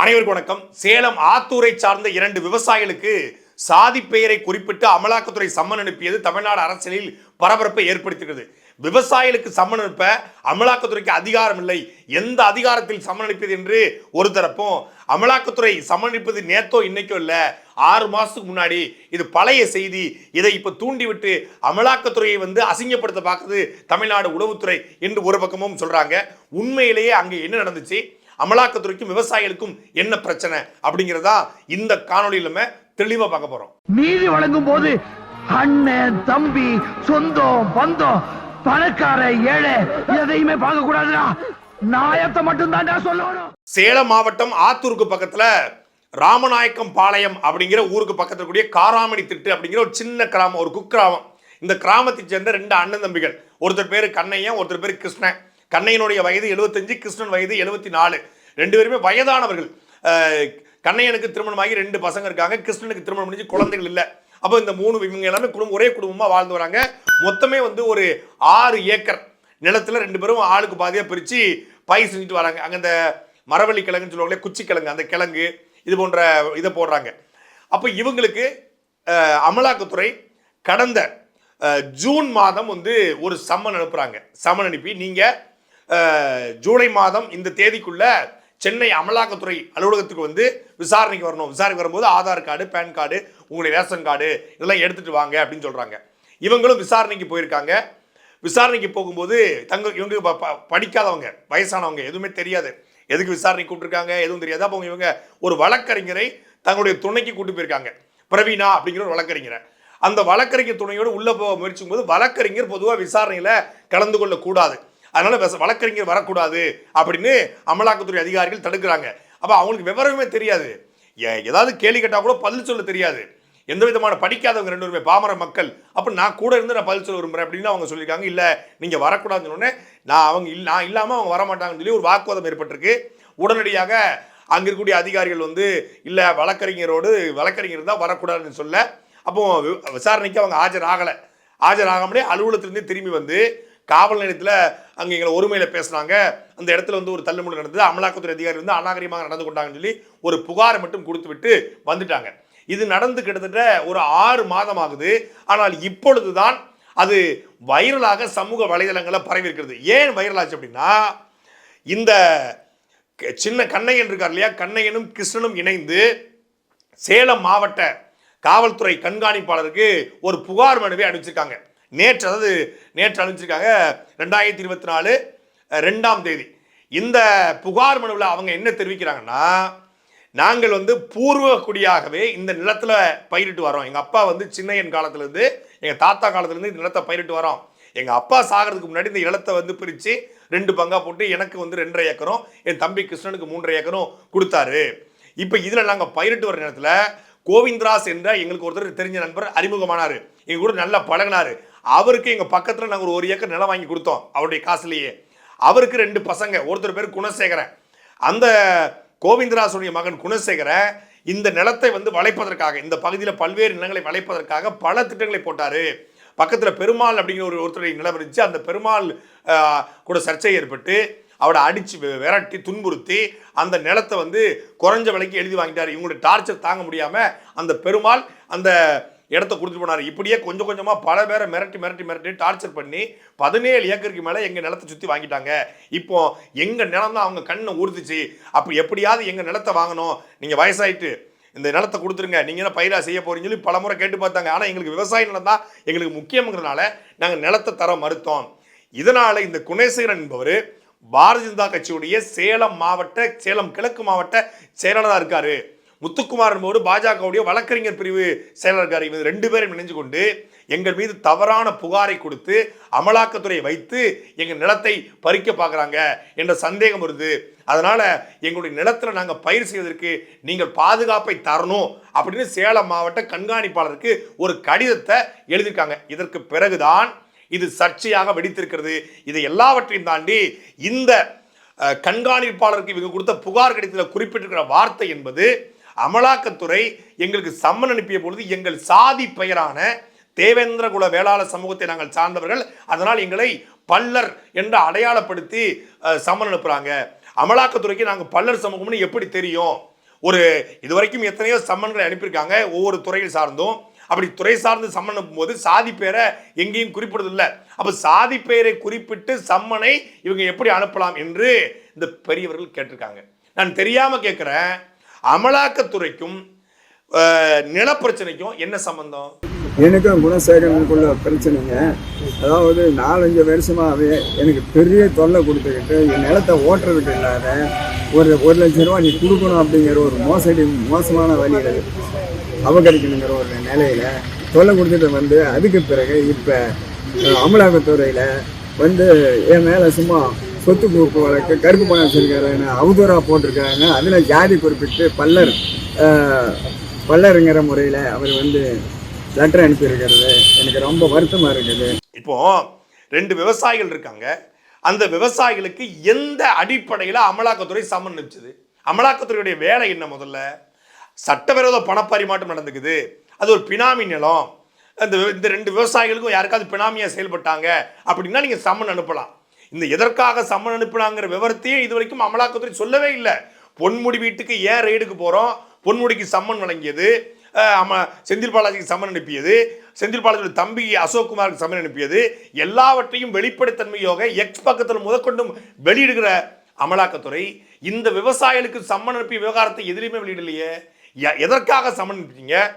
அனைவருக்கும் வணக்கம். சேலம் ஆத்தூரை சார்ந்த இரண்டு விவசாயிகளுக்கு சாதி பெயரை குறிப்பிட்டு அமலாக்கத்துறை சம்மன் அனுப்பியது தமிழ்நாடு அரசியலில் பரபரப்பை ஏற்படுத்துகிறது விவசாயிகளுக்கு சம்மன் அனுப்ப அமலாக்கத்துறைக்கு அதிகாரம் இல்லை. எந்த அதிகாரத்தில் சம்மன் அனுப்பியது என்று ஒரு தரப்பும் அமலாக்கத்துறை சம்மன் அனுப்பது நேத்தோ இன்னைக்கோ இல்லை ஆறு மாதத்துக்கு முன்னாடி இது பழைய செய்தி. இதை இப்போ தூண்டிவிட்டு அமலாக்கத்துறையை வந்து அசிங்கப்படுத்த பார்க்குது தமிழ்நாடு உளவுத்துறை என்று ஒரு பக்கமும் சொல்கிறாங்க உண்மையிலேயே அங்கே என்ன நடந்துச்சு? அமலாக்கத்துறைக்கும் விவசாயிகளுக்கும் என்ன பிரச்சனை அப்படிங்கிறதா இந்த காணொலியில் நம்ம தெளிவா பார்க்க போறோம். நீதி வழங்கும் போது அண்ணன் தம்பி சொந்தம் பந்தம் பணக்கார ஏழை எதையுமே பார்க்க கூடாதுடா. நாயத்தை மட்டும் தான்டா சொல்லணும். சேலம் மாவட்டம் ஆத்தூருக்கு பக்கத்துல ராமநாயக்கம் பாளையம் அப்படிங்கிற ஊருக்கு பக்கத்துல கூடிய காராமணி திட்டு அப்படிங்கிற ஒரு சின்ன கிராமம் ஒரு குக்கிராமம். இந்த கிராமத்தை சேர்ந்த ரெண்டு அண்ணன் தம்பிகள். ஒருத்தர் பேரு கண்ணையன் ஒருத்தர் பேரு கிருஷ்ணன். கண்ணையனுடைய வயது 75 கிருஷ்ணன் வயது எழுபத்தி நாலு ரெண்டு பேருமே வயதானவர்கள். கண்ணையனுக்கு திருமணமாகி ரெண்டு பசங்க இருக்காங்க. கிருஷ்ணனுக்கு திருமணம் முடிஞ்சு குழந்தைகள் இல்லை. அப்போ இந்த மூணு இவங்க எல்லாமே குடும்பம் ஒரே குடும்பமாக வாழ்ந்து வராங்க. மொத்தமே வந்து ஒரு ஆறு ஏக்கர் நிலத்துல ரெண்டு பேரும் ஆளுக்கு பாதியாக பிரித்து பயிர் செஞ்சுட்டு வராங்க. அங்கே இந்த மரவள்ளி கிழங்குன்னு சொல்லுவாங்களே குச்சி கிழங்கு அந்த கிழங்கு இது போன்ற இதை போடுறாங்க. அப்போ இவங்களுக்கு அமலாக்கத்துறை கடந்த ஜூன் மாதம் வந்து ஒரு சம்மன் அனுப்புகிறாங்க சம்மன் அனுப்பி நீங்கள் ஜூலை மாதம் இந்த தேதிக்குள்ள சென்னை அமலாக்கத்துறை அலுவலகத்துக்கு வந்து விசாரணைக்கு வரணும். விசாரணைக்கு வரும்போது ஆதார் கார்டு பேன் கார்டு உங்களுடைய ரேஷன் கார்டு இதெல்லாம் எடுத்துட்டு வாங்க அப்படின்னு சொல்கிறாங்க இவங்களும் விசாரணைக்கு போயிருக்காங்க. விசாரணைக்கு போகும்போது தங்க இவங்க ப- ப- படிக்காதவங்க வயசானவங்க எதுவுமே தெரியாது. எதுக்கு விசாரணை கூப்பிட்டுருக்காங்க எதுவும் தெரியாது. அப்போ இவங்க ஒரு வழக்கறிஞரை தங்களுடைய துணைக்கு கூட்டு போயிருக்காங்க. பிரவீனா அப்படிங்கிற ஒரு வழக்கறிஞரை. அந்த வழக்கறிஞர் துணையோடு உள்ளே போக முயற்சிக்கும் போது வழக்கறிஞர் பொதுவாக விசாரணையில் கலந்து கொள்ளக்கூடாது. அதனால வச- வழக்கறிஞர் வரக்கூடாது அப்படின்னு அமலாக்கத்துறை அதிகாரிகள் தடுக்கிறாங்க. அப்போ அவங்களுக்கு விவரமே தெரியாது. ஏ- ஏதாவது கேள்வி கேட்டால் கூட பதில் சொல்ல தெரியாது. எந்த விதமான படிக்காதவங்க ரெண்டு பேருமே பாமர மக்கள். அப்போ நான் கூட இருந்து நான் பதில் சொல்ல விரும்புறேன் அப்படின்னு அவங்க சொல்லியிருக்காங்க. இல்லை நீங்கள் வரக்கூடாதுன்னு சொன்னோடனே நான் அவங்க இல்லை நான் இல்லாமல் அவங்க வரமாட்டாங்கன்னு சொல்லி ஒரு வாக்குவாதம் ஏற்பட்டிருக்கு. உடனடியாக அங்கே இருக்கக்கூடிய அதிகாரிகள் வந்து இல்லை வழக்கறிஞரோடு வழக்கறிஞர் தான் வரக்கூடாதுன்னு சொல்ல அப்போ வி- விசாரணைக்கு அவங்க ஆஜர் ஆகலை ஆஜர் ஆகாமலே அலுவலகத்திலிருந்து திரும்பி வந்து காவல் நிலையத்தில் அங்கே எங்களை ஒருமையில் பேசுனாங்க அந்த இடத்துல வந்து ஒரு தள்ளுமுடி நடந்தது. அமலாக்கத்துறை அதிகாரி வந்து அநாகரிகமாக நடந்து கொண்டாங்கன்னு சொல்லி ஒரு புகாரை மட்டும் கொடுத்து விட்டு வந்துட்டாங்க. இது நடந்து கிட்டத்தட்ட ஒரு ஆறு மாதம் ஆகுது. ஆனால் இப்பொழுதுதான் அது வைரலாக சமூக வலைதளங்களில் பரவி இருக்கிறது. ஏன் வைரல் ஆச்சு அப்படின்னா இந்த க- சின்ன கண்ணையன் இருக்கார் இல்லையா? கண்ணையனும் கிருஷ்ணனும் இணைந்து சேலம் மாவட்ட காவல்துறை கண்காணிப்பாளருக்கு ஒரு புகார் மனுவை அனுப்பிச்சிருக்காங்க. நேற்று அதாவது நேற்று அனுப்பிச்சிருக்காங்க ரெண்டாயிரத்தி இருபத்தி நாலு ரெண்டாம் தேதி. இந்த புகார் மனுவில் அவங்க என்ன தெரிவிக்கிறாங்கன்னா நாங்கள் வந்து பூர்வ குடியாகவே இந்த நிலத்தில் பயிரிட்டு வரோம் எங்கள் அப்பா வந்து சின்னையன் காலத்துலேருந்து எங்கள் தாத்தா காலத்துலேருந்து இந்த நிலத்தை பயிரிட்டு வரோம் எங்கள் அப்பா சாகிறதுக்கு முன்னாடி இந்த நிலத்தை வந்து பிரித்து ரெண்டு பங்கா போட்டு எனக்கு வந்து ரெண்டரை ஏக்கரும் என் தம்பி கிருஷ்ணனுக்கு மூன்றரை ஏக்கரும் கொடுத்தாரு. இப்போ இதில் நாங்கள் பயிரிட்டு வர நேரத்தில் கோவிந்தராஸ் என்ற எங்களுக்கு ஒருத்தர் தெரிஞ்ச நண்பர் அறிமுகமானார். எங்கள் கூட நல்லா பழகினார். அவருக்கு எங்கள் பக்கத்தில் நாங்கள் ஒரு ஒரு ஏக்கர் நிலம் வாங்கி கொடுத்தோம் அவருடைய காசுலேயே. அவருக்கு ரெண்டு பசங்க ஒருத்தர் பேர் குணசேகரன் அந்த கோவிந்தராசுடைய மகன் குணசேகரன் இந்த நிலத்தை வந்து வளைப்பதற்காக இந்த பகுதியில் பல்வேறு நிலங்களை வளைப்பதற்காக பல திட்டங்களை போட்டார். பக்கத்தில் பெருமாள் அப்படிங்கிற ஒரு ஒருத்தருடைய நிலம் இருந்துச்சு. அந்த பெருமாள் கூட சர்ச்சை ஏற்பட்டு அவரை அடித்து விரட்டி துன்புறுத்தி அந்த நிலத்தை வந்து குறைஞ்ச விலைக்கு எழுதி வாங்கிட்டார். இவங்களுடைய டார்ச்சர் தாங்க முடியாமல் அந்த பெருமாள் அந்த இடத்த கொடுத்துட்டு போனார். இப்படியே கொஞ்சம் கொஞ்சமாக பல பேரை மிரட்டி மிரட்டி மிரட்டி டார்ச்சர் பண்ணி பதினேழு ஏக்கருக்கு மேலே எங்கள் நிலத்தை சுற்றி வாங்கிட்டாங்க. இப்போ எங்கள் நிலம் தான் அவங்க கண்ணை ஊர்த்துச்சு. அப்போ எப்படியாவது எங்கள் நிலத்தை வாங்கணும். நீங்கள் வயசாயிட்டு இந்த நிலத்தை கொடுத்துருங்க. நீங்கள் என்ன பயிராக செய்ய போகிறீங்கன்னு சொல்லி பலமுறை கேட்டு பார்த்தாங்க. ஆனால் எங்களுக்கு விவசாய நிலம் தான் எங்களுக்கு முக்கியங்கிறதுனால நாங்கள் நிலத்தை தர மறுத்தோம். இதனால் இந்த குணேசேகரன் என்பவர் பாரதிய ஜனதா கட்சியுடைய சேலம் மாவட்ட சேலம் கிழக்கு மாவட்ட செயலாளராக இருக்காரு. முத்துக்குமார் என்பவர் பாஜகவுடைய வழக்கறிஞர் பிரிவு செயலர் இவர் ரெண்டு பேரும் இணைஞ்சு கொண்டு எங்கள் மீது தவறான புகாரை கொடுத்து அமலாக்கத்துறையை வைத்து எங்கள் நிலத்தை பறிக்க பார்க்குறாங்க என்ற சந்தேகம் வருது. அதனால் எங்களுடைய நிலத்தில் நாங்கள் பயிர் செய்வதற்கு நீங்கள் பாதுகாப்பை தரணும் அப்படின்னு சேலம் மாவட்ட கண்காணிப்பாளருக்கு ஒரு கடிதத்தை எழுதியிருக்காங்க. இதற்கு பிறகுதான் இது சர்ச்சையாக வெடித்திருக்கிறது. இதை எல்லாவற்றையும் தாண்டி இந்த கண்காணிப்பாளருக்கு இவங்க கொடுத்த புகார் கடிதத்தில் குறிப்பிட்டிருக்கிற வார்த்தை என்பது அமலாக்கத்துறை எங்களுக்கு சம்மன் அனுப்பிய பொழுது எங்கள் சாதி பெயரான தேவேந்திர குல வேளாளர் சமூகத்தை நாங்கள் சார்ந்தவர்கள். அதனால் எங்களை பல்லர் என்று அடையாளப்படுத்தி சம்மன் அனுப்புகிறாங்க அமலாக்கத்துறைக்கு நாங்கள் பல்லர் சமூகம்னு எப்படி தெரியும்? ஒரு இதுவரைக்கும் எத்தனையோ சம்மன்களை அனுப்பியிருக்காங்க ஒவ்வொரு துறையில் சார்ந்தும். அப்படி துறை சார்ந்து சம்மன் அனுப்பும்போது சாதி பேரை எங்கேயும் குறிப்பிடுறதில்லை. அப்போ சாதி பெயரை குறிப்பிட்டு சம்மனை இவங்க எப்படி அனுப்பலாம் என்று இந்த பெரியவர்கள் கேட்டிருக்காங்க. நான் தெரியாமல் கேட்குறேன். அமலாக்கத்துறைக்கும் நிலப்பிரச்சனைக்கும் என்ன சம்பந்தம்? எனக்கும் குணசேகரனுக்குள்ள பிரச்சனைங்க. அதாவது நாலஞ்சு வருஷமாகவே எனக்கு பெரிய தொல்லை கொடுத்துக்கிட்டு என் நிலத்தை ஓட்டுறதுக்கு இல்லாத ஒரு ஒரு லட்ச ரூபா நீ கொடுக்கணும் அப்படிங்கிற ஒரு மோசடி மோசமான வழியில் அபகரிக்கணுங்கிற ஒரு நிலையில் தொல்லை கொடுத்துட்டு வந்து அதுக்கு பிறகு இப்போ அமலாக்கத்துறையில் வந்து என் மேலே சும்மா சொத்து குவிப்பு வழக்கு கருப்பு பணம் வச்சிருக்காருன்னு அவதூறா போட்டிருக்காங்க அதில் ஜாதி குறிப்பிட்டு பல்லர் பல்லருங்கிற முறையில் அவர் வந்து லெட்டர் அனுப்பியிருக்கிறது. எனக்கு ரொம்ப வருத்தமாக இருக்குது. இப்போ ரெண்டு விவசாயிகள் இருக்காங்க. அந்த விவசாயிகளுக்கு எந்த அடிப்படையில் அமலாக்கத்துறை சம்மன் அனுப்பிச்சது அமலாக்கத்துறையுடைய வேலை என்ன முதல்ல? சட்டவிரோத பணப்பரிமாற்றம் நடந்துக்குது. அது ஒரு பினாமி நிலம். அந்த இந்த ரெண்டு விவசாயிகளுக்கும் யாருக்காவது பினாமியாக செயல்பட்டாங்க அப்படின்னா நீங்கள் சம்மன் அனுப்பலாம். இந்த எதற்காக சம்மன் அனுப்பினாங்கிற விவரத்தையும் இது வரைக்கும் அமலாக்கத்துறை சொல்லவே இல்லை. பொன்முடி வீட்டுக்கு ஏன் ரெய்டுக்கு போகிறோம் பொன்முடிக்கு சம்மன் வழங்கியது. அம செந்தில் பாலாஜிக்கு சம்மன் அனுப்பியது. செந்தில் பாலாஜியோட தம்பி அசோக் குமாருக்கு சம்மன் அனுப்பியது. எல்லாவற்றையும் வெளிப்படைத்தன்மையோக எக்ஸ் பக்கத்தில் முதற்கொண்டும் வெளியிடுகிற அமலாக்கத்துறை இந்த விவசாயிகளுக்கு சம்மன் அனுப்பிய விவகாரத்தை எதிலையுமே வெளியிடலையே? எ- எதற்காக சம்மன் அனுப்பிட்டீங்க?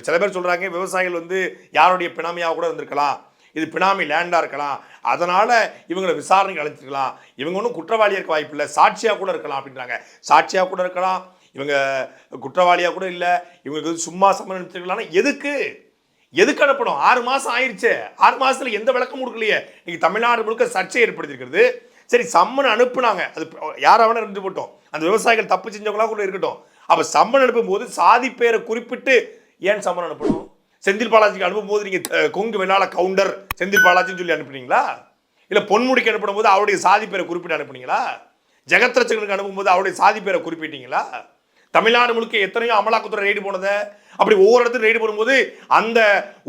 சில பேர் சொல்கிறாங்க விவசாயிகள் வந்து யாருடைய பிணாமையாக கூட இருந்திருக்கலாம். இது பினாமி லேண்டாக இருக்கலாம். அதனால் இவங்களை விசாரணைக்கு அழைச்சிருக்கலாம் இவங்க ஒன்றும் குற்றவாளியாக இருக்க வாய்ப்பு இல்லை. சாட்சியாக கூட இருக்கலாம் அப்படின்றாங்க. சாட்சியாக கூட இருக்கலாம். இவங்க குற்றவாளியாக கூட இல்லை. இவங்களுக்கு வந்து சும்மா சம்மன் அனுப்பிச்சிருக்கலாம்னா எதுக்கு? எதுக்கு அனுப்பணும்? ஆறு மாதம் ஆயிடுச்சு ஆறு மாதத்தில் எந்த விளக்கம் கொடுக்கலையே. இன்னைக்கு தமிழ்நாடு முழுக்க சர்ச்சை ஏற்படுத்தியிருக்கிறது. சரி சம்மன் அனுப்புனாங்க. அது யாராவது வேணா இருந்து போட்டோம்? அந்த விவசாயிகள் தப்பு செஞ்சவங்களா கூட இருக்கட்டும். அப்போ சம்மன் அனுப்பும்போது சாதி பேரை குறிப்பிட்டு ஏன் சம்மன் அனுப்பணும்? செந்தில் பாலாஜிக்கு அனுப்பும் போது நீங்கள் கொங்கு வெள்ளாள கவுண்டர் செந்தில் பாலாஜின்னு சொல்லி அனுப்புனீங்களா? இல்லை பொன்முடிக்கு அனுப்பும் போது அவருடைய சாதி பேரை குறிப்பிட்டு அனுப்புனீங்களா? ஜெகத்ரட்சகனுக்கு அனுப்பும் அனுப்பும்போது அவருடைய சாதி பேரை குறிப்பிட்டீங்களா? தமிழ்நாடு முழுக்க எத்தனையோ அமலாக்கத்துறை ரெய்டு போனது. அப்படி ஒவ்வொரு இடத்துல ரெய்டு போடும்போது அந்த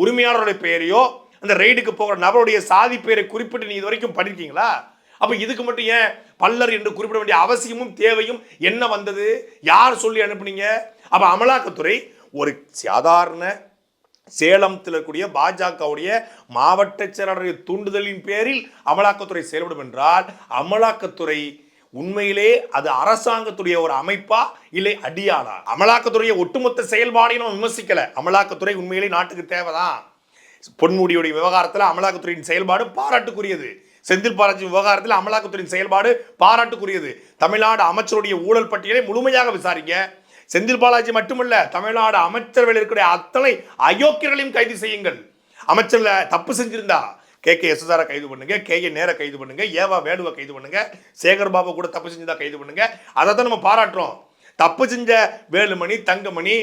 உரிமையாளருடைய பெயரையோ அந்த ரெய்டுக்கு போகிற நபருடைய சாதி பேரை குறிப்பிட்டு நீ இது வரைக்கும் பண்ணிருக்கீங்களா? அப்ப இதுக்கு மட்டும் ஏன் பல்லர் என்று குறிப்பிட வேண்டிய அவசியமும் தேவையும் என்ன வந்தது? யார் சொல்லி அனுப்புனீங்க? அப்ப அமலாக்கத்துறை ஒரு சாதாரண சேலத்தில் இருக்கக்கூடிய பாஜகவுடைய மாவட்ட செயலாளருடைய தூண்டுதலின் பேரில் அமலாக்கத்துறை செயல்படும் என்றால் அமலாக்கத்துறை உண்மையிலே அது அரசாங்கத்துடைய ஒரு அமைப்பா இல்லை அடியாளா? அமலாக்கத்துறைய ஒட்டுமொத்த செயல்பாடையும் நம்ம விமர்சிக்கல. அமலாக்கத்துறை உண்மையிலே நாட்டுக்கு தேவைதான் பொன்முடியுடைய விவகாரத்தில் அமலாக்கத்துறையின் செயல்பாடு பாராட்டுக்குரியது. செந்தில் பாலாஜி விவகாரத்தில் அமலாக்கத்துறையின் செயல்பாடு பாராட்டுக்குரியது. தமிழ்நாடு அமைச்சருடைய ஊழல் பட்டியலை முழுமையாக விசாரிங்க. செந்தில் பாலாஜி மட்டுமல்ல தமிழ்நாடு அமைச்சரவையில் இருக்கக்கூடிய அத்தனை அயோக்கியர்களையும் கைது செய்யுங்கள். அமைச்சர்ல தப்பு செஞ்சிருந்தா கே. கே. எஸ்எஸ்ஆரை கைது பண்ணுங்க கே. கே நேர கைது பண்ணுங்க ஏவா வேடுவை கைது பண்ணுங்க சேகர் பாபு கூட தப்பு செஞ்சதா கைது பண்ணுங்க. அதை தான் நம்ம பாராட்டுறோம். தப்பு செஞ்ச Velumani Thangamani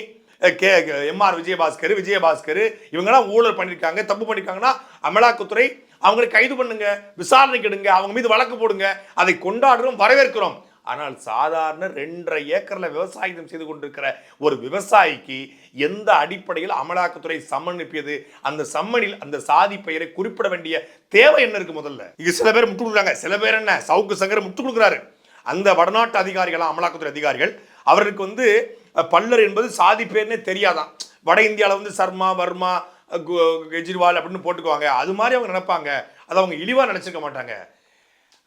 K. M R Vijayabaskar Vijayabaskar இவங்கெல்லாம் ஊழல் பண்ணியிருக்காங்க தப்பு பண்ணியிருக்காங்கன்னா அமலாக்கத்துறை அவங்களை கைது பண்ணுங்க விசாரணைக்கு எடுங்க அவங்க மீது வழக்கு போடுங்க அதை கொண்டாடுறோம் வரவேற்கிறோம். ஆனால் சாதாரண ரெண்டரை ஏக்கரில் விவசாயம் செய்து கொண்டிருக்கிற ஒரு விவசாயிக்கு எந்த அடிப்படையில் அமலாக்கத்துறை சம்மன் அனுப்பியது? அந்த சம்மனில் அந்த சாதி பெயரை குறிப்பிட வேண்டிய தேவை என்ன இருக்கு முதல்ல? இங்க சில பேர் முட்டு கொடுக்குறாங்க. சில பேர் என்ன? சவுக்கு சங்கர் முட்டு கொடுக்குறாரு. அந்த வடநாட்டு அதிகாரிகள் அமலாக்கத்துறை அதிகாரிகள் அவருக்கு வந்து பல்லர் என்பது சாதி பேர்னே தெரியாதான். வட இந்தியாவில் வந்து சர்மா வர்மா கெஜ்ரிவால் அப்படின்னு போட்டுக்குவாங்க. அது மாதிரி அவங்க நினைப்பாங்க. அதை அவங்க இழிவாக நினச்சிக்க மாட்டாங்க.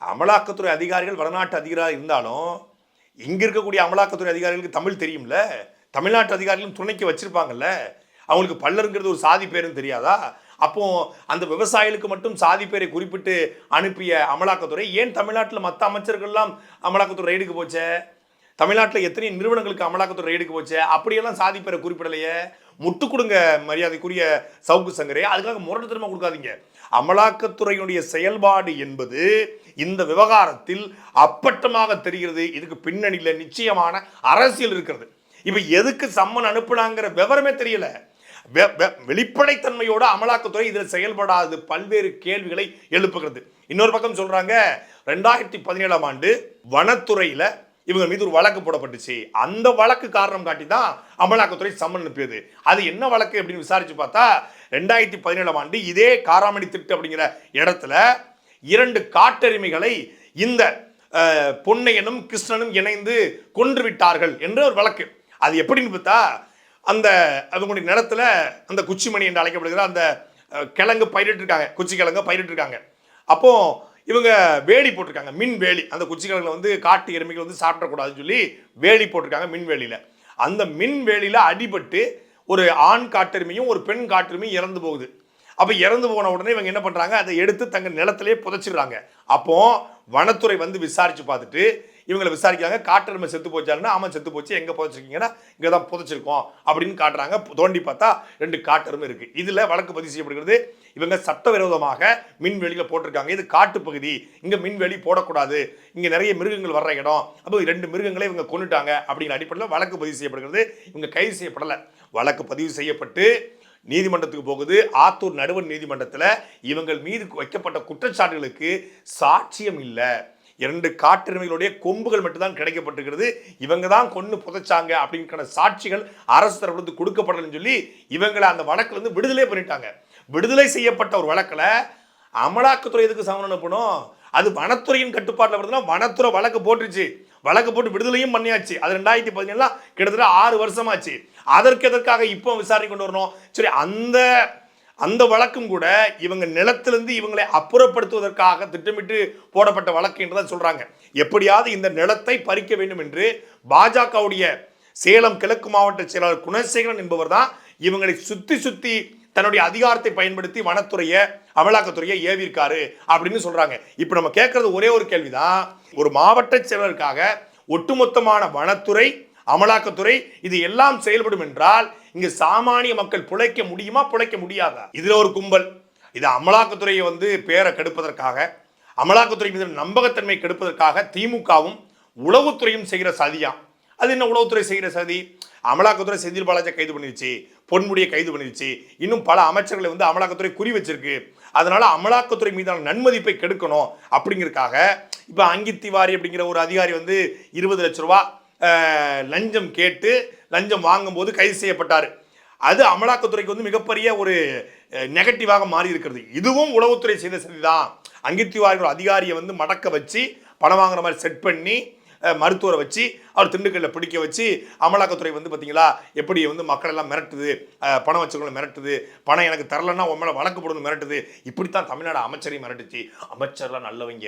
அமலாக்கத்துறை அதிகாரிகள் வடநாட்டு அதிகாரிகள் இருந்தாலும் இங்கே இருக்கக்கூடிய அமலாக்கத்துறை அதிகாரிகளுக்கு தமிழ் தெரியும்ல? தமிழ்நாட்டு அதிகாரிகளும் துணைக்கு வச்சுருப்பாங்கல்ல? அவங்களுக்கு பல்லருங்கிறது ஒரு சாதி பேருன்னு தெரியாதா? அப்போ அந்த விவசாயிகளுக்கு மட்டும் சாதி பேரை குறிப்பிட்டு அனுப்பிய அமலாக்கத்துறை ஏன் தமிழ்நாட்டில் மற்ற அமைச்சர்கள்லாம் அமலாக்கத்துறை ரைடுக்கு போச்சே? தமிழ்நாட்டில் எத்தனை நிறுவனங்களுக்கு அமலாக்கத்துறை ரைடுக்கு போச்சே? அப்படியெல்லாம் சாதி பேரை குறிப்பிடலையே? முட்டு கொடுங்க மரியாதைக்குரிய சவுக்கு சங்கரே அதுக்காக முரட்டுத்தனமா கொடுக்காதீங்க. அமலாக்கத்துறையினுடைய செயல்பாடு என்பது இந்த விவகாரத்தில் அப்பட்டமாக தெரிகிறது இதுக்கு பின்னணியில் நிச்சயமான அரசியல் இருக்கிறது. இப்போ எதுக்கு சம்மன் அனுப்புனாங்கிற விவரமே தெரியல. வெ- வெ- வெளிப்படைத்தன்மையோட அமலாக்கத்துறை இதில் செயல்படாது பல்வேறு கேள்விகளை எழுப்புகிறது. இன்னொரு பக்கம் சொல்றாங்க ரெண்டாயிரத்தி பதினேழாம் ஆண்டு வனத்துறையில இவங்க மீது ஒரு வழக்கு போடப்பட்டுச்சு. அந்த வழக்கு காரணம் காட்டி தான் அமலாக்கத்துறை சம்மன் அனுப்பியது. அது என்ன வழக்கு அப்படின்னு விசாரித்து பார்த்தா ரெண்டாயிரத்தி பதினேழாம் ஆண்டு இதே காராமணி திட்டு அப்படிங்கிற இடத்துல இரண்டு காட்டெருமைகளை இந்த பொன்னையனும் கிருஷ்ணனும் இணைந்து கொன்று விட்டார்கள் என்ற ஒரு வழக்கு. அது எப்படின்னு பார்த்தா அந்த அதனுடைய நிலத்தில் அந்த குச்சிமணி என்று அழைக்கப்படுகிற அந்த கிழங்கு பயிரிட்டு இருக்காங்க குச்சி கிழங்கு பயிரிட்டு இருக்காங்க இவங்க வேலி போட்டிருக்காங்க மின் வேலி. அந்த குச்சிக்கிழங்குல வந்து காட்டு எருமைகள் வந்து சாப்பிடக்கூடாதுன்னு சொல்லி வேலி போட்டிருக்காங்க மின் வேலியில். அந்த மின் வேலியில் அடிபட்டு ஒரு ஆண் காட்டெருமையும் ஒரு பெண் காட்டெருமையும் இறந்து போகுது. அப்போ இறந்து போன உடனே இவங்க என்ன பண்ணுறாங்க அதை எடுத்து தங்க நிலத்திலே புதைச்சிடுறாங்க. அப்போ வனத்துறை வந்து விசாரித்து பார்த்துட்டு இவங்களை விசாரிக்கிறாங்க. காட்டெருமை செத்து போச்சாருன்னா ஆமாம் செத்து போச்சு. எங்கே புதைச்சிருக்கீங்கன்னா இங்கே தான் புதைச்சிருக்கோம் அப்படின்னு காட்டுறாங்க. தோண்டி பார்த்தா ரெண்டு காட்டெருமை இருக்குது இதில் வழக்கு பதிவு செய்யப்படுகிறது. இவங்க சட்டவிரோதமாக மின்வெளியில் போட்டிருக்காங்க. இது காட்டுப்பகுதி இங்கே மின்வெளி போடக்கூடாது. இங்கே நிறைய மிருகங்கள் வர்ற இடம். அப்போ ரெண்டு மிருகங்களை இவங்க கொண்டுட்டாங்க அப்படிங்கிற அடிப்படையில் வழக்கு பதிவு செய்யப்படுகிறது. இவங்க கைது செய்யப்படலை. வழக்கு பதிவு செய்யப்பட்டு நீதிமன்றத்துக்கு போகுது. ஆத்தூர் நடுவர் நீதிமன்றத்தில் இவங்கள் மீது வைக்கப்பட்ட குற்றச்சாட்டுகளுக்கு சாட்சியம் இல்லை. இரண்டு காட்டெருமைகளுடைய கொம்புகள் மட்டும்தான் கிடைக்கப்பட்டிருக்கிறது. இவங்க தான் கொண்டு புதைச்சாங்க அப்படிங்கிற சாட்சிகள் அரசு தரப்புலேருந்து கொடுக்கப்படலன்னு சொல்லி இவங்களை அந்த வழக்கிலேருந்து விடுதலை பண்ணிட்டாங்க. விடுதலை செய்யப்பட்ட ஒரு வழக்கில் அமலாக்கத்துறை எதுக்கு சமன் அனுப்பணும்? அது வனத்துறையின் கட்டுப்பாட்டில் வருதுன்னா வனத்துறை வழக்கு போட்டுருச்சு. வழக்கு போட்டு விடுதலையும் பண்ணியாச்சு. அது ரெண்டாயிரத்தி பதினேழுலாம் கிட்டத்தட்ட ஆறு வருஷமாச்சு. அதற்கு எதற்காக இப்போ விசாரணை கொண்டு வரணும்? சரி அந்த அந்த வழக்கும் கூட இவங்க நிலத்திலிருந்து இவங்களை அப்புறப்படுத்துவதற்காக திட்டமிட்டு போடப்பட்ட வழக்கு என்று சொல்கிறாங்க சொல்றாங்க. எப்படியாவது இந்த நிலத்தை பறிக்க வேண்டும் என்று பாஜகவுடைய சேலம் கிழக்கு மாவட்ட செயலாளர் குணசேகரன் என்பவர் தான் இவங்களை சுத்தி சுத்தி தன்னுடைய அதிகாரத்தை பயன்படுத்தி வனத்துறையை அமலாக்கத்துறையை ஏவிருக்காரு அப்படின்னு சொல்றாங்க. இப்போ நம்ம கேட்கறது ஒரே ஒரு கேள்விதான். ஒரு மாவட்ட செயலருக்காக ஒட்டுமொத்தமான வனத்துறை அமலாக்கத்துறை இது எல்லாம் செயல்படும் என்றால் இங்கு சாமானிய மக்கள் பிழைக்க முடியுமா பிழைக்க முடியாதா? இதுல ஒரு கும்பல். இது அமலாக்கத்துறையை வந்து பேரை கெடுப்பதற்காக அமலாக்கத்துறை மீது நம்பகத்தன்மை கெடுப்பதற்காக திமுகவும் உளவுத்துறையும் செய்கிற சதியாம் அது என்ன உளவுத்துறை செய்கிற சதி? அமலாக்கத்துறை செந்தில் பாலாஜியை கைது பண்ணிருச்சு பொன்முடியை கைது பண்ணிருச்சு. இன்னும் பல அமைச்சர்களை வந்து அமலாக்கத்துறை குறி வச்சிருக்கு. அதனால அமலாக்கத்துறை மீதான நன்மதிப்பை கெடுக்கணும் அப்படிங்கிறதுக்காக இப்போ அங்கித் திவாரி அப்படிங்கிற ஒரு அதிகாரி வந்து இருபது லட்ச ரூபா லஞ்சம் கேட்டு லஞ்சம் வாங்கும்போது கைது செய்யப்பட்டார். அது அமலாக்கத்துறைக்கு வந்து மிகப்பெரிய ஒரு நெகட்டிவாக மாறி இருக்கிறது இதுவும் உளவுத்துறை செய்த சதி தான் அங்கித்திவாரிகள் ஒரு அதிகாரியை வந்து மடக்க வச்சு பணம் வாங்குற மாதிரி செட் பண்ணி மருத்துவரை வச்சு அவர் திண்டுக்கல்ல பிடிக்க வச்சு அமலாக்கத்துறை வந்து பார்த்தீங்களா எப்படி வந்து மக்கள் எல்லாம் மிரட்டுது பணம் வச்சுக்கணும் மிரட்டுது பணம் எனக்கு தரலன்னா உன் மேலே வழக்கு போடணும் மிரட்டுது இப்படித்தான் தமிழ்நாடு அமைச்சரையும் மிரட்டுச்சு. அமைச்சர்லாம் நல்லவங்க.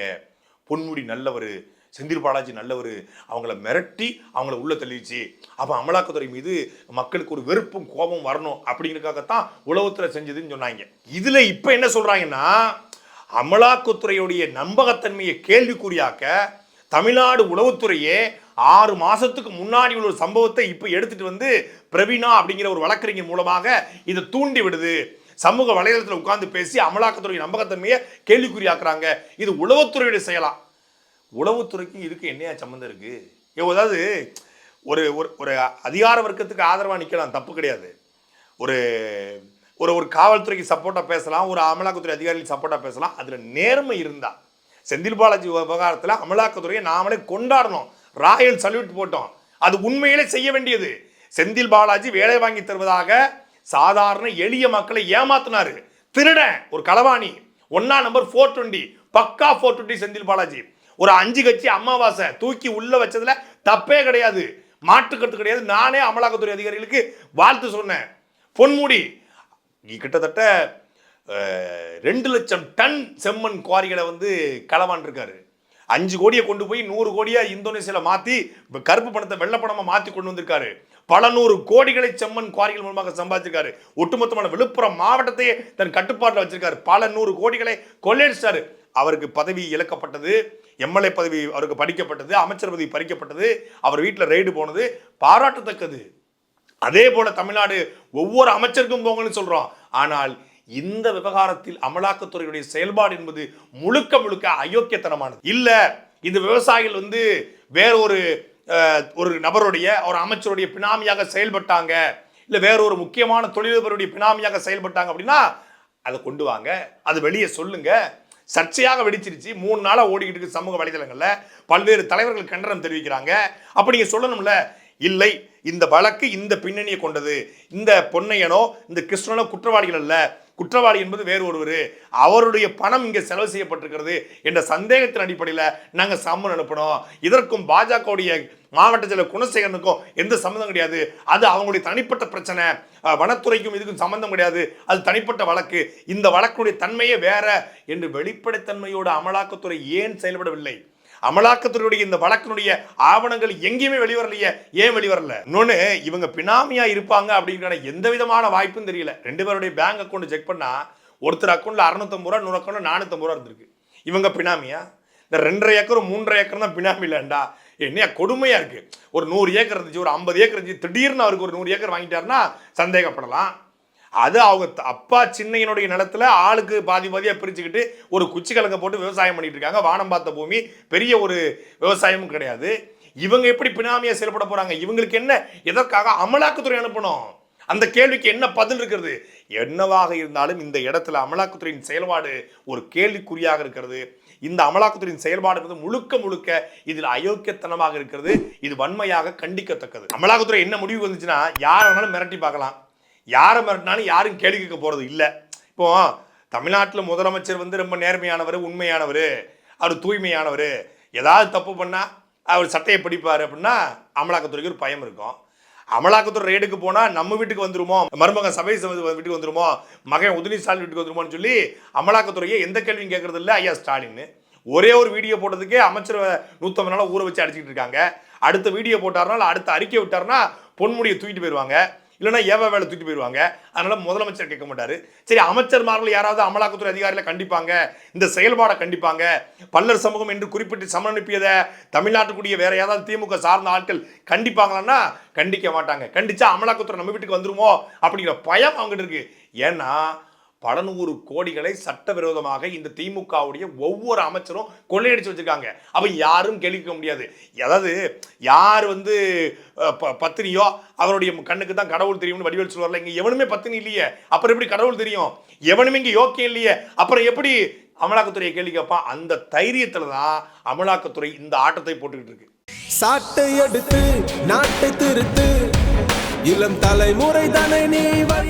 பொன்முடி நல்லவர். செந்தில் பாலாஜி நல்லவர். அவங்கள மிரட்டி அவங்கள உள்ள தள்ளிடுச்சு. அப்போ அமலாக்கத்துறை மீது மக்களுக்கு ஒரு வெறுப்பும் கோபம் வரணும் அப்படிங்கிறதுக்காகத்தான் உளவுத்துறை செஞ்சதுன்னு சொன்னாங்க. இதில் இப்போ என்ன சொல்கிறாங்கன்னா அமலாக்கத்துறையுடைய நம்பகத்தன்மையை கேள்விக்குறியாக்க தமிழ்நாடு உளவுத்துறையே ஆறு மாதத்துக்கு முன்னாடி உள்ள ஒரு சம்பவத்தை இப்போ எடுத்துகிட்டு வந்து பிரவீனா அப்படிங்கிற ஒரு வழக்கறிஞர் மூலமாக இதை தூண்டி விடுது. சமூக வலைதளத்தில் உட்கார்ந்து பேசி அமலாக்கத்துறை நம்பகத்தன்மையை கேள்விக்குறியாக்குறாங்க. இது உளவுத்துறையுடைய செயலா? உளவுத்துறைக்கும் இதுக்கு என்னையா சம்மந்தம் இருக்குது ஏ, அதாவது ஒரு ஒரு ஒரு அதிகார வர்க்கத்துக்கு ஆதரவாக நிற்கலாம் தப்பு கிடையாது. ஒரு ஒரு ஒரு காவல்துறைக்கு சப்போர்ட்டாக பேசலாம் ஒரு அமலாக்கத்துறை அதிகாரிகளுக்கு சப்போர்ட்டாக பேசலாம் அதில் நேர்மை இருந்தால் செந்தில் பாலாஜி விவகாரத்தில் அமலாக்கத்துறையை நாமளே கொண்டாடணும். ராயல் சல்யூட் போட்டோம். அது உண்மையிலே செய்ய வேண்டியது. செந்தில் பாலாஜி வேலை வாங்கி தருவதாக சாதாரண எளிய மக்களை ஏமாத்தினாரு. திருடன் ஒரு களவாணி. ஒன்னா நம்பர் ஃபோர் டுவெண்ட்டி பக்கா ஃபோர் டுவெண்ட்டி செந்தில் பாலாஜி. ஒரு அஞ்சு கட்சி அமாவாசை தூக்கி உள்ள வச்சதுல தப்பே கிடையாது. மாற்றுக்கருத்து கிடையாது. நானே அமலாக்கத்துறை அதிகாரிகளுக்கு வாழ்த்து சொன்னேன். பொன்முடி நீ கிட்டத்தட்ட ரெண்டு லட்சம் டன் செம்மண் குவாரிகளை வந்து களவான் இருக்காரு அஞ்சு கோடியை கொண்டு போய் நூறு கோடியா இந்தோனேசியாவில் மாத்தி கருப்பு பணத்தை வெள்ளை பணமாக மாத்தி கொண்டு வந்திருக்காரு. பல நூறு கோடிகளை செம்மண் குவாரிகள் மூலமாக சம்பாதிச்சிருக்காரு. ஒட்டுமொத்தமான விழுப்புரம் மாவட்டத்தையே தன் கட்டுப்பாட்டில் வச்சிருக்காரு. பல நூறு கோடிகளை கொள்ளையடிச்சாரு அவருக்கு பதவி இழக்கப்பட்டது. எம்எல்ஏ பதவி அவருக்கு பறிக்கப்பட்டது அமைச்சர் பதவி பறிக்கப்பட்டது அவர் வீட்டில் ரெய்டு போனது பாராட்டத்தக்கது. அதே போல தமிழ்நாடு ஒவ்வொரு அமைச்சருக்கும் போங்கன்னு சொல்றோம். ஆனால் இந்த விவகாரத்தில் அமலாக்கத்துறையுடைய செயல்பாடு என்பது முழுக்க முழுக்க அயோக்கியத்தனமானது. இல்ல இந்த விவசாயிகள் வந்து வேற ஒரு ஒரு நபருடைய ஒரு அமைச்சருடைய பினாமியாக செயல்பட்டாங்க இல்ல வேற ஒரு முக்கியமான தொழிலதிபருடைய பினாமியாக செயல்பட்டாங்க அப்படின்னா அதை கொண்டு வாங்க அது வெளியே சொல்லுங்க சர்ச்சையாக வெடிச்சிருச்சு. மூணு நாளாக ஓடிக்கிட்டு இருக்கு சமூக வலைதளங்களில். பல்வேறு தலைவர்கள் கண்டனம் தெரிவிக்கிறாங்க. அப்படி நீங்கள் சொல்லணும்ல இல்லை இந்த வழக்கு இந்த பின்னணியை கொண்டது. இந்த பொன்னையனோ இந்த கிருஷ்ணனோ குற்றவாளிகள் அல்ல. குற்றவாளி என்பது வேறு ஒருவர். அவருடைய பணம் இங்கே செலவு செய்யப்பட்டிருக்கிறது என்ற சந்தேகத்தின் அடிப்படையில் நாங்கள் சம்மன் அனுப்பினோம். இதற்கும் பாஜகவுடைய மாவட்ட செயலர் குணசேகரனுக்கும் எந்த சம்மந்தம் கிடையாது. அது அவங்களுடைய தனிப்பட்ட பிரச்சனை. வனத்துறைக்கும் இதுக்கும் சம்மந்தம் கிடையாது. அது தனிப்பட்ட வழக்கு. இந்த வழக்குடைய தன்மையே வேற என்று வெளிப்படைத்தன்மையோட அமலாக்கத்துறை ஏன் செயல்படவில்லை? அமலாக்கத்துறையுடைய இந்த வழக்கினுடைய ஆவணங்கள் எங்கேயுமே வெளிவரலையே. ஏன் வெளிவரல? இன்னொன்று இவங்க பினாமியா இருப்பாங்க அப்படிங்கிற எந்த விதமான வாய்ப்பும் தெரியல. ரெண்டு பேருடைய பேங்க் அக்கௌண்ட் செக் பண்ணா ஒருத்தர் அக்கௌண்ட்ல அறுநூத்தம்பது ரூபா நூறு அக்கௌண்ட் நானூத்தம்பது ரூபா இருந்திருக்கு. இவங்க பினாமியா? இந்த ரெண்டரை ஏக்கர் மூன்றரை ஏக்கர் தான் பினாமி இல்லைண்டா என்னையா கொடுமையா இருக்கு. ஒரு நூறு ஏக்கர் இருந்துச்சு ஒரு ஐம்பது ஏக்கர் இருந்துச்சு திடீர்னு அவருக்கு ஒரு நூறு ஏக்கர் வாங்கிட்டாருன்னா சந்தேகப்படலாம். அது அவங்க அப்பா சின்னையனுடைய நிலத்துல ஆளுக்கு பாதி பாதியாக பிரிச்சுக்கிட்டு ஒரு குச்சி கலங்க போட்டு விவசாயம் பண்ணிட்டு இருக்காங்க. வானம் பார்த்த பூமி பெரிய ஒரு விவசாயமும் கிடையாது. இவங்க எப்படி பினாமியா செயல்பட போறாங்க? இவங்களுக்கு என்ன? எதற்காக அமலாக்கத்துறை அனுப்பணும்? அந்த கேள்விக்கு என்ன பதில் இருக்கிறது? என்னவாக இருந்தாலும் இந்த இடத்துல அமலாக்கத்துறையின் செயல்பாடு ஒரு கேள்விக்குறியாக இருக்கிறது. இந்த அமலாக்கத்துறையின் செயல்பாடு முழுக்க முழுக்க இதில் அயோக்கியத்தனமாக இருக்கிறது. இது வன்மையாக கண்டிக்கத்தக்கது. அமலாக்கத்துறை என்ன முடிவு வந்துச்சுன்னா யார் வேணாலும் மிரட்டி பார்க்கலாம். யாரை மிரட்டினாலும் யாரும் கேள்வி கேட்க போகிறது இல்லை. இப்போ தமிழ்நாட்டில் முதலமைச்சர் வந்து ரொம்ப நேர்மையானவர் உண்மையானவர் அவர் தூய்மையானவர். ஏதாவது தப்பு பண்ணால் அவர் சட்டையை பிடிப்பார் அப்படின்னா அமலாக்கத்துறைக்கு ஒரு பயம் இருக்கும். அமலாக்கத்துறை ரேடுக்கு போனால் நம்ம வீட்டுக்கு வந்துருமோ? மருமகன் சபை வீட்டுக்கு வந்துருமோ? மகன் உதவி ஸ்டாலின் வீட்டுக்கு வந்துருமோன்னு சொல்லி அமலாக்கத்துறையை எந்த கேள்வியும் கேட்கறது இல்லை. ஐயா ஸ்டாலின் ஒரே ஒரு வீடியோ போட்டதுக்கே அமைச்சர் நூற்றம்பது நாளாக ஊற வச்சு அடிச்சுக்கிட்டு இருக்காங்க. அடுத்த வீடியோ போட்டாருனா அடுத்த அறிக்கை விட்டாருன்னா பொன்முடியை தூக்கிட்டு போயிடுவாங்க இல்லைன்னா ஏவ வேலை தூக்கிட்டு போயிடுவாங்க. அதனால் முதலமைச்சர் கேட்க மாட்டார். சரி அமைச்சர்மார்கள் யாராவது அமலாக்கத்துறை அதிகாரியில் கண்டிப்பாங்க. இந்த செயல்பாடை கண்டிப்பாங்க. பல்லர் சமூகம் என்று குறிப்பிட்டு சமன் அனுப்பியதை தமிழ்நாட்டுக்குரிய வேற ஏதாவது திமுக சார்ந்த ஆட்கள் கண்டிப்பாங்களான்னா கண்டிக்க மாட்டாங்க. கண்டிச்சா அமலாக்கத்துறை நம்ம வீட்டுக்கு வந்துருமோ அப்படிங்கிற பயம் அவங்ககிட்ட இருக்குது ஏன்னா பல நூறு கோடிகளை சட்டவிரோதமாக இந்த திமுகவுடைய ஒவ்வொரு அமைச்சரும் கொள்ளையடிச்சு வச்சிருக்காங்க. அப்ப யாரும் கேள்விக்க முடியாது. அதாவது யார் வந்து ப- பத்தினியோ அவருடைய கண்ணுக்கு தான் கடவுள் தெரியும்னு வடிவேல் சொல்லுவார்ல இங்க எவனுமே பத்தினி இல்லையே. அப்புறம் எப்படி கடவுள் தெரியும்? எவனுமே இங்க யோக்கியம் இல்லையே. அப்புறம் எப்படி அமலாக்கத்துறையை கேள்வி கேட்பான்? அந்த தைரியத்துல தான் அமலாக்கத்துறை இந்த ஆட்டத்தை போட்டுக்கிட்டு இருக்கு. சாட்டை எடுத்து நாட்டை திருத்து. இளம் தலைமுறை தானே நீ வழி